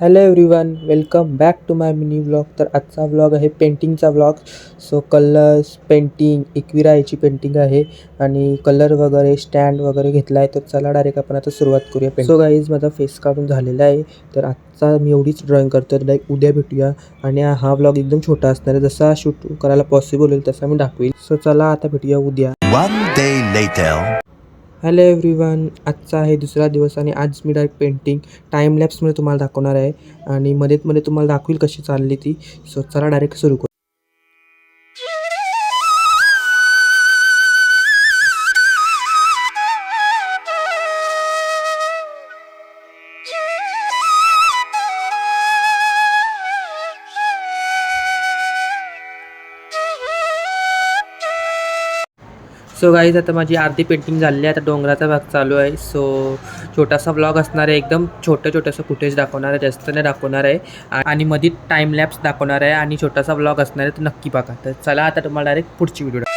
Hello everyone welcome back to my mini blog तर आजचा blog आहे पेंटिंगचा ब्लॉग सो कलर्स पेंटिंग इक्विरा याची पेंटिंग आहे. आणि कलर वगैरे स्टँड वगैरे घेतला आहे तर चला डायरेक्ट आपण आता सुरुवात करूया सो गाईज माझा फेस काढून झालेला आहे. तर आजचा मी एवढीच ड्रॉईंग करतो तर डायरेक्ट उद्या भेटूया. आणि हा व्लॉग एकदम छोटा असणार आहे. जसा शूट करायला पॉसिबल होईल तसा मी दाखवेल. सो चला आता भेटूया उद्या. हॅलो एव्हरीवन आजचा आहे दुसरा दिवस आणि आज मी डायरेक्ट पेंटिंग टाईम लॅप्समध्ये तुम्हाला दाखवणार आहे. आणि मध्ये मध्ये तुम्हाला दाखवील कशी चालली ती. सो चला डायरेक्ट सुरू करू. सो गाईज आता माझी अर्धी पेंटिंग झाली आहे. आता डोंगराचा भाग चालू आहे. सो छोटासा ब्लॉग असणार आहे. एकदम छोटं छोटंसं फुटेज दाखवणार आहे. जास्त नाही दाखवणार आहे. आणि मध्ये टाईम लॅप्स दाखवणार आहे. आणि छोटासा ब्लॉग असणार आहे. तर नक्की बघा. तर चला आता तुम्हाला डायरेक्ट पुढची व्हिडिओ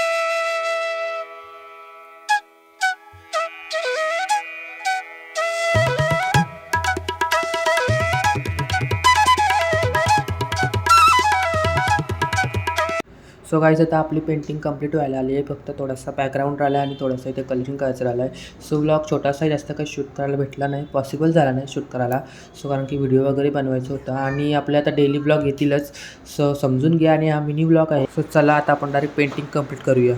सो गाईज आता आपली पेंटिंग कंप्लीट व्हायला आली आहे. फक्त थोडासा बॅकग्राऊंड राहिला आहे आणि थोडंसं इथे कलरिंग करायचं राहिलं आहे सो ब्लॉग छोटासा जास्त काही शूट करायला भेटला नाही. पॉसिबल झाला नाही शूट करायला. सो कारण की व्हिडिओ वगैरे बनवायचं होतं. आणि आपले आता डेली ब्लॉग येतीलच. सो समजून घ्या आणि हा मिनी ब्लॉग आहे. सो चला आता आपण डायरेक्ट पेंटिंग कंप्लीट करूया.